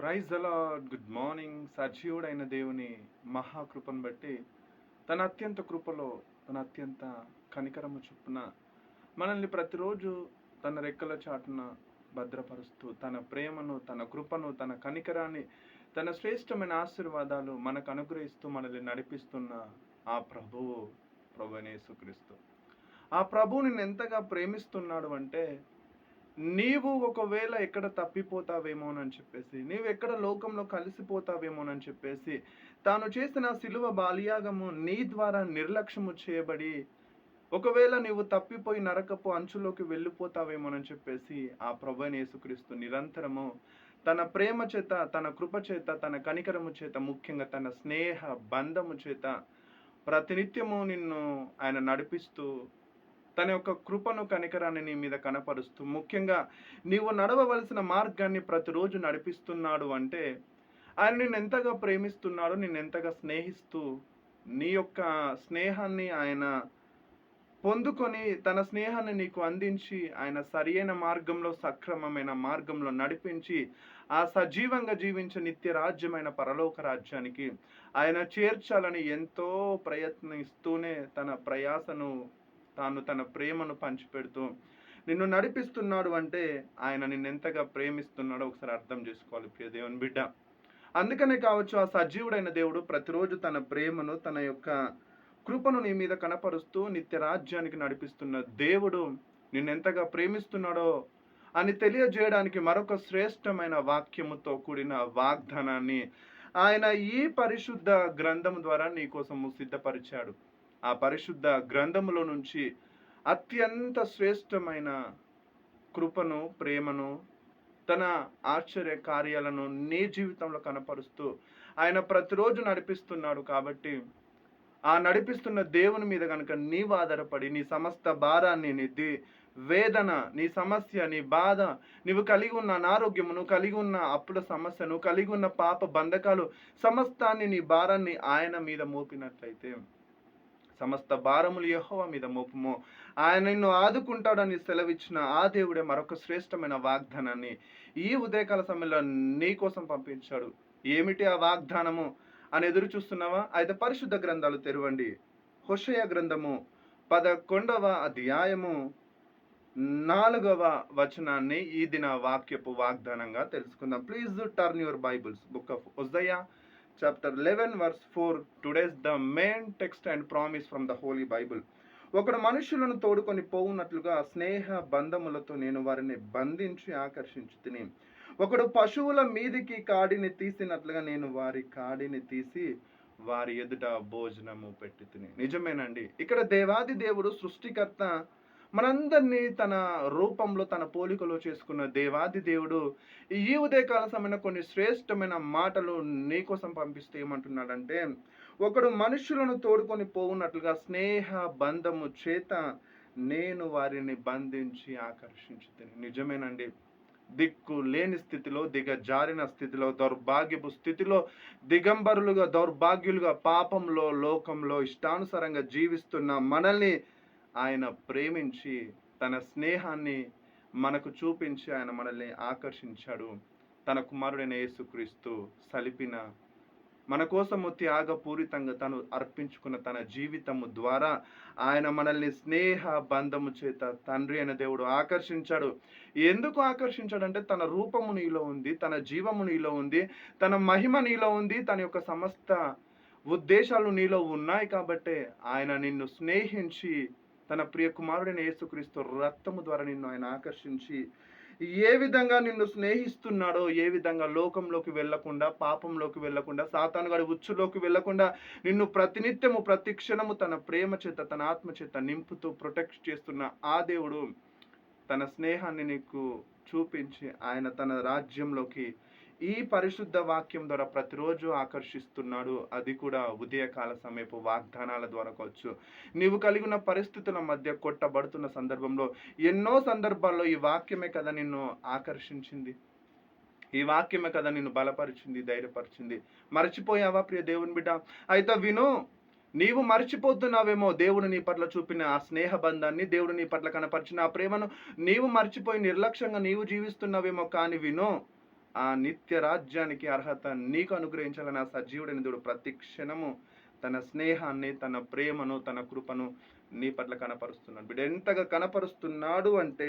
Praise అలాడ్ good morning. సజీవుడైన దేవుని మహాకృపను బట్టి తన అత్యంత కృపలో తన అత్యంత కనికరము చొప్పున మనల్ని ప్రతిరోజు తన రెక్కల చాటున భద్రపరుస్తూ తన ప్రేమను తన కృపను తన కనికరాన్ని తన శ్రేష్టమైన ఆశీర్వాదాలు మనకు అనుగ్రహిస్తూ మనల్ని నడిపిస్తున్న ఆ ప్రభువు ప్రభునేసుక్రీస్తు ఆ ప్రభువు నిన్ను ఎంతగా ప్రేమిస్తున్నాడు అంటే నీవు ఒకవేళ ఎక్కడ తప్పిపోతావేమోనని చెప్పేసి నీవు ఎక్కడ లోకంలో కలిసిపోతావేమోనని చెప్పేసి తాను చేసిన సిలువ బాలియాగము నీ ద్వారా నిర్లక్ష్యము చేయబడి ఒకవేళ నీవు తప్పిపోయి నరకపు అంచులోకి వెళ్ళిపోతావేమోనని చెప్పేసి ఆ ప్రభు యేసుక్రీస్తు నిరంతరము తన ప్రేమ చేత తన కృప చేత తన కనికరము చేత ముఖ్యంగా తన స్నేహ బంధము చేత ప్రతినిత్యము నిన్ను ఆయన నడిపిస్తూ తన యొక్క కృపను కనికరాన్ని నీ మీద కనపరుస్తూ ముఖ్యంగా నీవు నడవవలసిన మార్గాన్ని ప్రతిరోజు నడిపిస్తున్నాడు అంటే ఆయన నేను ఎంతగా ప్రేమిస్తున్నాడు నేను ఎంతగా స్నేహిస్తూ నీ యొక్క స్నేహాన్ని ఆయన పొందుకొని తన స్నేహాన్ని నీకు అందించి ఆయన సరియైన మార్గంలో సక్రమమైన మార్గంలో నడిపించి ఆ సజీవంగా జీవించే నిత్య రాజ్యమైన పరలోక రాజ్యానికి ఆయన చేర్చాలని ఎంతో ప్రయత్నిస్తూనే తన ప్రయాసను తాను తన ప్రేమను పంచిపెడుతూ నిన్ను నడిపిస్తున్నాడు అంటే ఆయన నిన్ను ఎంతగా ప్రేమిస్తున్నాడో ఒకసారి అర్థం చేసుకోవాలి ప్రియ దేవుని బిడ్డ. అందుకనే కావచ్చు ఆ సజీవుడైన దేవుడు ప్రతిరోజు తన ప్రేమను తన యొక్క కృపను నీ మీద కనపరుస్తూ నిత్య రాజ్యానికి నడిపిస్తున్న దేవుడు నిన్నెంతగా ప్రేమిస్తున్నాడో అని తెలియజేయడానికి మరొక శ్రేష్టమైన వాక్యముతో కూడిన వాగ్దానాన్ని ఆయన ఈ పరిశుద్ధ గ్రంథం ద్వారా నీ కోసము సిద్ధపరిచాడు. ఆ పరిశుద్ధ గ్రంథములో నుంచి అత్యంత శ్రేష్టమైన కృపను ప్రేమను తన ఆశ్చర్య కార్యాలను నీ జీవితంలో కనపరుస్తూ ఆయన ప్రతిరోజు నడిపిస్తున్నాడు కాబట్టి ఆ నడిపిస్తున్న దేవుని మీద కనుక నీవు ఆధారపడి నీ సమస్త భారాన్ని నీ వేదన నీ సమస్య నీ బాధ నీవు కలిగి ఉన్న అనారోగ్యమును కలిగి ఉన్న అప్పుల సమస్యను కలిగి ఉన్న పాప బంధకాలు సమస్తాన్ని నీ భారాన్ని ఆయన మీద మోపినట్లయితే సమస్త భారములు యహోవ మీద మోపము. ఆయన నిన్ను ఆదుకుంటాడని సెలవిచ్చిన ఆ దేవుడే మరొక శ్రేష్టమైన వాగ్దానాన్ని ఈ ఉదయకాల సమయంలో నీ కోసం పంపించాడు. ఏమిటి ఆ వాగ్దానము? అని ఎదురు చూస్తున్నావా? అయితే పరిశుద్ధ గ్రంథాలు తెరవండి. హుషయ గ్రంథము పదకొండవ అధ్యాయము నాలుగవ వచనాన్ని ఈ దిన వాక్యపు వాగ్దానంగా తెలుసుకుందాం. Please turn your Bibles book of ఉజయ chapter eleven verse four today's the main text and promise from the holy Bible ఒకడు మనుషులను తోడుకొని పోవునట్లుగా స్నేహ బంధములతో నేను వారిని బంధించి ఆకర్షించు తిని ఒకడు పశువుల మీదికి కాడిని తీసినట్లుగా నేను వారి కాడిని తీసి వారి ఎదుట భోజనము పెట్టి తిని. నిజమేనండి. ఇక్కడ దేవాది దేవుడు సృష్టికర్త మనందరినీ తన రూపంలో తన పోలికలో చేసుకున్న దేవాది దేవుడు ఈ ఉదయకాల సమయంలో కొన్ని శ్రేష్టమైన మాటలు నీకోసం పంపిస్తే ఏమంటున్నాడంటే ఒకడు మనుషులను తోడుకొని పోవున్నట్లుగా స్నేహ బంధము చేత నేను వారిని బంధించి ఆకర్షించుతాను. నిజమేనండి. దిక్కు లేని స్థితిలో దిగజారిన స్థితిలో దౌర్భాగ్యపు స్థితిలో దిగంబరులుగా దౌర్భాగ్యులుగా పాపంలో లోకంలో ఇష్టానుసారంగా జీవిస్తున్న మనల్ని ఆయన ప్రేమించి తన స్నేహాన్ని మనకు చూపించి ఆయన మనల్ని ఆకర్షించాడు. తన కుమారుడైన యేసుక్రీస్తు సలిపిన మన కోసము త్యాగపూరితంగా తను అర్పించుకున్న తన జీవితము ద్వారా ఆయన మనల్ని స్నేహ బంధము చేత తండ్రి అయిన దేవుడు ఆకర్షించాడు. ఎందుకు ఆకర్షించాడంటే తన రూపము నీలో ఉంది తన జీవము నీలో ఉంది తన మహిమ నీలో ఉంది తన యొక్క సమస్త ఉద్దేశాలు నీలో ఉన్నాయి కాబట్టే ఆయన నిన్ను స్నేహించి తన ప్రియ కుమారుడైన యేసుక్రీస్తు రక్తము ద్వారా నిన్ను ఆయన ఆకర్షించి ఏ విధంగా నిన్ను స్నేహిస్తున్నాడో ఏ విధంగా లోకంలోకి వెళ్ళకుండా పాపంలోకి వెళ్ళకుండా సాతానుగాడి ఉచ్చులోకి వెళ్ళకుండా నిన్ను ప్రతినిత్యము ప్రతి క్షణము తన ప్రేమ చేత తన ఆత్మ చేత నింపుతూ ప్రొటెక్ట్ చేస్తున్న ఆ దేవుడు తన స్నేహాన్ని నీకు చూపించి ఆయన తన రాజ్యంలోకి ఈ పరిశుద్ధ వాక్యం ద్వారా ప్రతిరోజు ఆకర్షిస్తున్నాడు. అది కూడా ఉదయకాల సమయపు వాగ్దానాల ద్వారా కావచ్చు. నీవు కలిగి ఉన్న పరిస్థితుల మధ్య కొట్టబడుతున్న సందర్భంలో ఎన్నో సందర్భాల్లో ఈ వాక్యమే కదా నిన్ను ఆకర్షించింది. ఈ వాక్యమే కదా నిన్ను బలపరిచింది ధైర్యపరిచింది. మర్చిపోయావా ప్రియ దేవుని బిడ్డ? అయితే విను నీవు మర్చిపోతున్నావేమో దేవుడు నీ పట్ల చూపిన ఆ స్నేహ బంధాన్ని దేవుడు నీ పట్ల కనపరిచిన ఆ ప్రేమను నీవు మర్చిపోయి నిర్లక్ష్యంగా నీవు జీవిస్తున్నావేమో కానీ విను ఆ నిత్య రాజ్యానికి అర్హత నీకు అనుగ్రహించాలని ఆ సజీవుడైన దేవుడు ప్రతి క్షణము తన స్నేహాన్ని తన ప్రేమను తన కృపను నీ పట్ల కనపరుస్తున్నాడు. వీడు ఎంతగా కనపరుస్తున్నాడు అంటే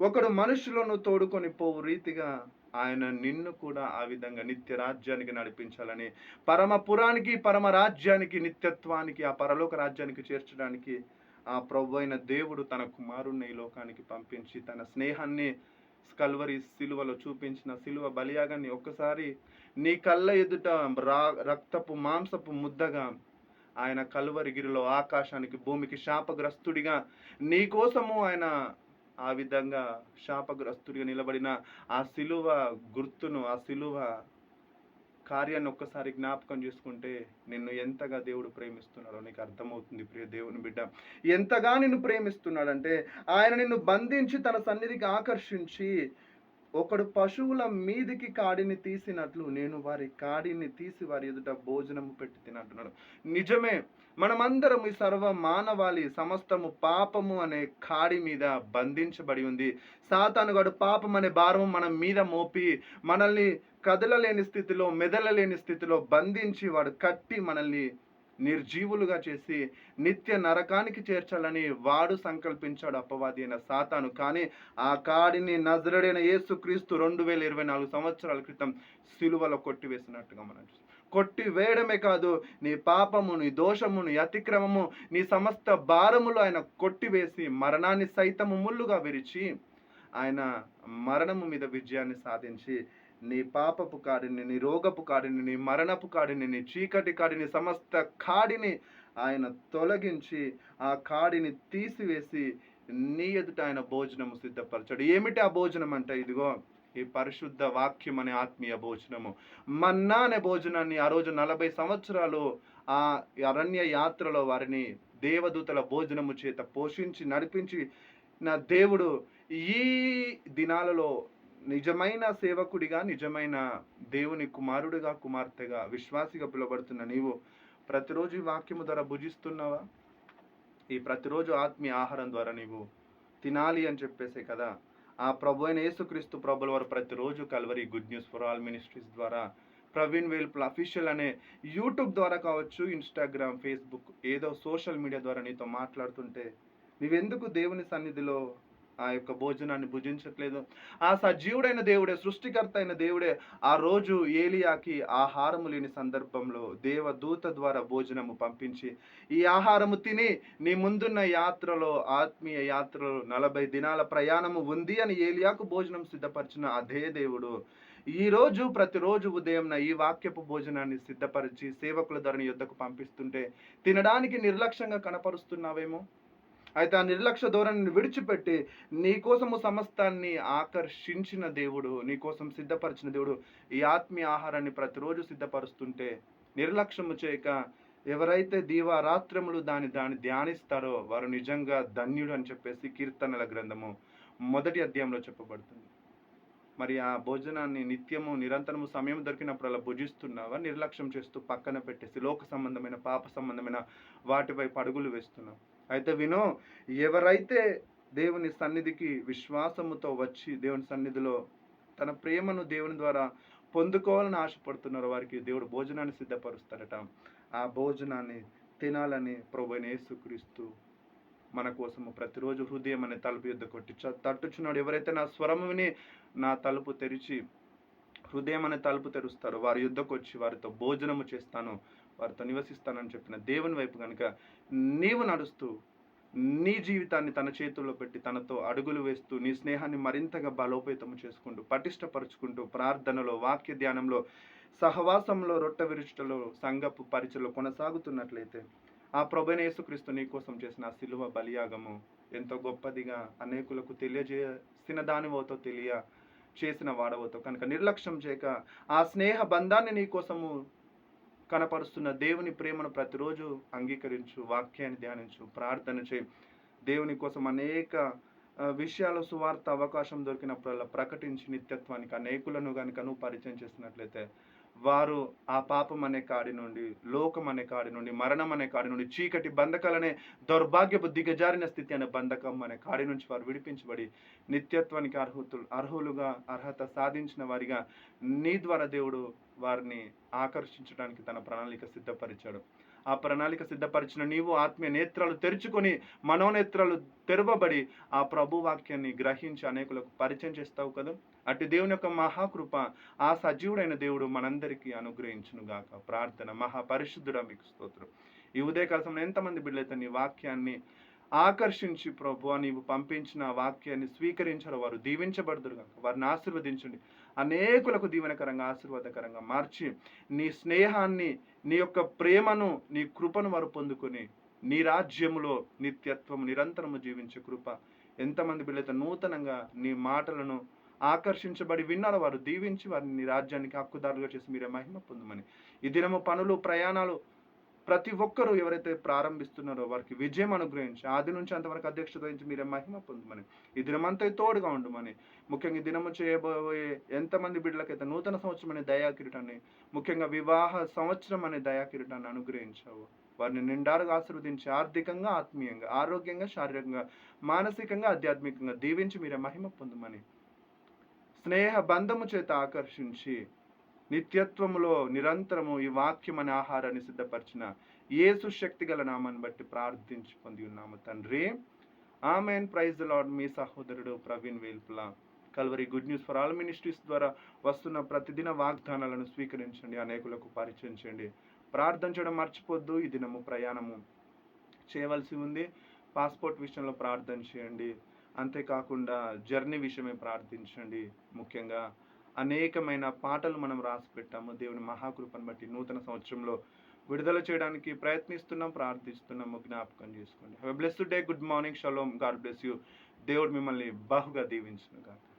ఒకడు మనుషులను తోడుకొని పోవు రీతిగా ఆయన నిన్ను కూడా ఆ విధంగా నిత్య రాజ్యానికి నడిపించాలని పరమపురానికి పరమ రాజ్యానికి నిత్యత్వానికి ఆ పరలోక రాజ్యానికి చేర్చడానికి ఆ ప్రభు అయిన దేవుడు తన కుమారుణ్ణి ఈ లోకానికి పంపించి తన స్నేహాన్ని కల్వరి సిలువలో చూపించిన సిలువ బలియాగాన్ని ఒక్కసారి నీ కళ్ళ ఎదుట రా రక్తపు మాంసపు ముద్దగా ఆయన కల్వరిగిరిలో ఆకాశానికి భూమికి శాపగ్రస్తుడిగా నీ కోసము ఆయన ఆ విధంగా శాపగ్రస్తుడిగా నిలబడిన ఆ సిలువ గుర్తును ఆ సిలువ కార్యాన్ని ఒక్కసారి జ్ఞాపకం చేసుకుంటే నిన్ను ఎంతగా దేవుడు ప్రేమిస్తున్నాడో నీకు అర్థమవుతుంది ప్రియ దేవుని బిడ్డ. ఎంతగా నిన్ను ప్రేమిస్తున్నాడంటే ఆయన నిన్ను బంధించి తన సన్నిధికి ఆకర్షించి ఒకడు పశువుల మీదికి కాడిని తీసినట్లు నేను వారి కాడిని తీసి వారి ఎదుట భోజనము పెట్టి తినంటున్నాడు నిజమే మనమందరం ఈ సర్వ మానవాళి సమస్తము పాపము అనే కాడి మీద బంధించబడి ఉంది. సాతానుగాడు పాపం అనే భారము మన మీద మోపి మనల్ని కదలలేని స్థితిలో మెదలలేని స్థితిలో బంధించి వాడు కట్టి మనల్ని నిర్జీవులుగా చేసి నిత్య నరకానికి చేర్చాలని వాడు సంకల్పించాడు అపవాది అయిన సాతాను. కానీ ఆ కాడిని నజరడైన యేసుక్రీస్తు రెండు వేల ఇరవై నాలుగు సంవత్సరాల క్రితం సిలువలో కొట్టివేసినట్టుగా మనం కొట్టి వేయడమే కాదు నీ పాపము నీ దోషము నీ అతిక్రమము నీ సమస్త భారములు ఆయన కొట్టివేసి మరణాన్ని సైతము ముళ్ళుగా విరిచి ఆయన మరణము మీద విజయాన్ని సాధించి నీ పాపపు కాడిని నీ రోగపు కాడిని నీ మరణపు కాడిని నీ చీకటి కాడిని సమస్త కాడిని ఆయన తొలగించి ఆ కాడిని తీసివేసి నీ ఎదుట ఆయన భోజనము సిద్ధపరచాడు. ఏమిటి ఆ భోజనం అంటే? ఇదిగో ఈ పరిశుద్ధ వాక్యం అనే ఆత్మీయ భోజనము. మన్నా అనే భోజనాన్ని ఆ రోజు నలభై సంవత్సరాలు ఆ అరణ్య యాత్రలో వారిని దేవదూతల భోజనము చేత పోషించి నడిపించి నా దేవుడు ఈ దినాలలో నిజమైన సేవకుడిగా నిజమైన దేవుని కుమారుడిగా కుమార్తెగా విశ్వాసిగా పిలువబడుతున్న నీవు ప్రతిరోజు ఈ వాక్యము ద్వారా భుజిస్తున్నావా? ఈ ప్రతిరోజు ఆత్మీయ ఆహారం ద్వారా నీవు తినాలి అని చెప్పేసే కదా? ఆ ప్రభు అయిన యేసుక్రీస్తు ప్రభుల వారు ప్రతిరోజు Calvary good news for all ministries ద్వారా ప్రవీణ్ వేల్పుల్ అఫీషియల్ అనే యూట్యూబ్ ద్వారా కావచ్చు ఇన్స్టాగ్రామ్ ఫేస్బుక్ ఏదో సోషల్ మీడియా ద్వారా నీతో మాట్లాడుతుంటే నువ్వెందుకు దేవుని సన్నిధిలో ఆ యొక్క భోజనాన్ని భుజించట్లేదు. ఆ సజీవుడైన దేవుడే సృష్టికర్త అయిన దేవుడే ఆ రోజు ఏలియాకి ఆహారము లేని సందర్భంలో దేవదూత ద్వారా భోజనము పంపించి ఈ ఆహారము తిని నీ ముందున్న యాత్రలో ఆత్మీయ యాత్రలో నలభై దినాల ప్రయాణము ఉంది అని ఏలియాకు భోజనం సిద్ధపరిచిన అదే దేవుడు. ఈ రోజు ప్రతిరోజు ఉదయం ఈ వాక్యపు భోజనాన్ని సిద్ధపరిచి సేవకుల ధరని యుద్ధకు పంపిస్తుంటే తినడానికి నిర్లక్ష్యంగా కనపరుస్తున్నావేమో? అయితే ఆ నిర్లక్ష్య ధోరణిని విడిచిపెట్టి నీకోసము సమస్తాన్ని ఆకర్షించిన దేవుడు నీకోసం సిద్ధపరిచిన దేవుడు ఈ ఆత్మీయ ఆహారాన్ని ప్రతిరోజు సిద్ధపరుస్తుంటే నిర్లక్ష్యము చేయక ఎవరైతే దీవారాత్రములు దాని దాన్ని ధ్యానిస్తారో వారు నిజంగా ధన్యుడు అని చెప్పేసి కీర్తనల గ్రంథము మొదటి అధ్యాయంలో చెప్పబడుతుంది. మరి ఆ భోజనాన్ని నిత్యము నిరంతరము సమయం దొరికినప్పుడు అలా భుజిస్తున్నావా? నిర్లక్ష్యం చేస్తూ పక్కన పెట్టేసి లోక సంబంధమైన పాప సంబంధమైన వాటిపై పడుగులు వేస్తున్నావు. అయితే వినో ఎవరైతే దేవుని సన్నిధికి విశ్వాసముతో వచ్చి దేవుని సన్నిధిలో తన ప్రేమను దేవుని ద్వారా పొందుకోవాలని ఆశపడుతున్నారో వారికి దేవుడు భోజనాన్ని సిద్ధపరుస్తారట ఆ భోజనాన్ని తినాలని ప్రభునేసుక్రీస్తు మన కోసము ప్రతిరోజు హృదయం అనే తలుపు యుద్ధ కొట్టి తట్టుచున్నాడు. ఎవరైతే నా స్వరము విని నా తలుపు తెరిచి హృదయం అనే తలుపు తెరుస్తారో వారి యుద్ధకు వచ్చి వారితో భోజనము చేస్తాను వారితో నివసిస్తానని చెప్పిన దేవుని వైపు కనుక నీవు నడుస్తూ నీ జీవితాన్ని తన చేతుల్లో పెట్టి తనతో అడుగులు వేస్తూ నీ స్నేహాన్ని మరింతగా బలోపేతము చేసుకుంటూ పటిష్టపరుచుకుంటూ ప్రార్థనలో వాక్య ధ్యానంలో సహవాసంలో రొట్టె విరుచుటలో సంగపు పరిచయలో కొనసాగుతున్నట్లయితే ఆ ప్రభుని యేసుక్రీస్తు నీ కోసం చేసిన ఆ శిలువ బలియాగము ఎంతో గొప్పదిగా అనేకులకు తెలియజేసిన దానివోతో తెలియ చేసిన వాడవతో. కనుక నిర్లక్ష్యం చేయక ఆ స్నేహ బంధాన్ని నీ కోసము కనపరుస్తున్న దేవుని ప్రేమను ప్రతిరోజు అంగీకరించు వాక్యాన్ని ధ్యానించు ప్రార్థన చేయి. దేవుని కోసం అనేక విషయాలు సువార్త అవకాశం దొరికినప్పుడల్లా ప్రకటించి నిత్యత్వానికి అనేకులను కనుక నువ్వు పరిచయం చేసినట్లయితే వారు ఆ పాపం అనే కాడి నుండి లోకం అనే కాడి నుండి మరణం అనే కాడి నుండి చీకటి బంధకాలనే దౌర్భాగ్యపు దిగజారిన స్థితి అనే బంధకం అనే కాడి నుంచి వారు విడిపించబడి నిత్యత్వానికి అర్హులు అర్హులుగా అర్హత సాధించిన వారిగా నీ ద్వారా దేవుడు వారిని ఆకర్షించడానికి తన ప్రణాళిక సిద్ధపరిచాడు. ఆ ప్రణాళిక సిద్ధపరిచిన నీవు ఆత్మీయ నేత్రాలు తెరుచుకొని మనోనేత్రాలు తెరవబడి ఆ ప్రభు వాక్యాన్ని గ్రహించి అనేకులకు పరిచయం చేస్తావు కదా. అటు దేవుని యొక్క మహాకృప ఆ సజీవుడైన దేవుడు మనందరికీ అనుగ్రహించును గాక ప్రార్థన మహాపరిశుద్ధుడ మీకు స్తోత్రం. ఈ ఉదయకాల సమయంలో ఎంతమంది బిడ్డలైతే నీ వాక్యాన్ని ఆకర్షించి ప్రభు నీవు పంపించిన వాక్యాన్ని స్వీకరించారు వారు దీవించబడదురు కనుక వారిని ఆశీర్వదించండి. అనేకులకు దీవెనకరంగా ఆశీర్వాదకరంగా మార్చి నీ స్నేహాన్ని నీ యొక్క ప్రేమను నీ కృపను వారు పొందుకొని నీ రాజ్యములో నిత్యత్వము నిరంతరము జీవించే కృప ఎంతమంది బిడ్డలైతే నూతనంగా నీ మాటలను ఆకర్షించబడి విన్నారో వారు దీవించి వారిని నీ రాజ్యానికి హక్కుదారులుగా చేసి మీరే మహిమ పొందమని. ఈ దినము పనులు ప్రయాణాలు ప్రతి ఒక్కరూ ఎవరైతే ప్రారంభిస్తున్నారో వారికి విజయం అనుగ్రహించి ఆది నుంచి అంతవరకు అధ్యక్షత వహించి మీరే మహిమ పొందమని ఈ దినమంతా తోడుగా ఉండమని ముఖ్యంగా ఈ దినము చేయబోయే ఎంతమంది బిడ్డలకైతే నూతన సంవత్సరం అనే దయాకిరీటాన్ని ముఖ్యంగా వివాహ సంవత్సరం అనే దయాకిరీటాన్ని అనుగ్రహించావు. వారిని నిండారుగా ఆశీర్వదించి ఆర్థికంగా ఆత్మీయంగా ఆరోగ్యంగా శారీరకంగా మానసికంగా ఆధ్యాత్మికంగా దీవించి మీరే మహిమ పొందమని స్నేహ బంధము చేత ఆకర్షించి నిత్యత్వములో నిరంతరము ఈ వాక్యం అనే ఆహారాన్ని సిద్ధపరిచిన యేసు శక్తి గల నామాన్ని బట్టి ప్రార్థించి పొంది ఉన్నాము తండ్రి. ఆమెన్. ప్రైజ్ లాడ్ మీ సహోదరుడు Praveen Velpula. Calvary good news for all ministries ద్వారా వస్తున్న ప్రతిదిన వాగ్దానాలను స్వీకరించండి అనేకులకు పరిచయం చేయండి. ప్రార్థన చేయడం మర్చిపోద్దు. ఈ దినము ప్రయాణము చేయవలసి ఉంది. పాస్పోర్ట్ విషయంలో ప్రార్థన చేయండి. అంతేకాకుండా జర్నీ విషయమే ప్రార్థించండి. ముఖ్యంగా అనేకమైన పాటలు మనం రాసి పెట్టాము. దేవుని మహాకృపను బట్టి నూతన సంవత్సరంలో విడుదల చేయడానికి ప్రయత్నిస్తున్నాం ప్రార్థిస్తున్నాము జ్ఞాపకం చేసుకోండి. Have bless day good morning shalom God bless you దేవుడు మిమ్మల్ని బహుగా దీవించును గాక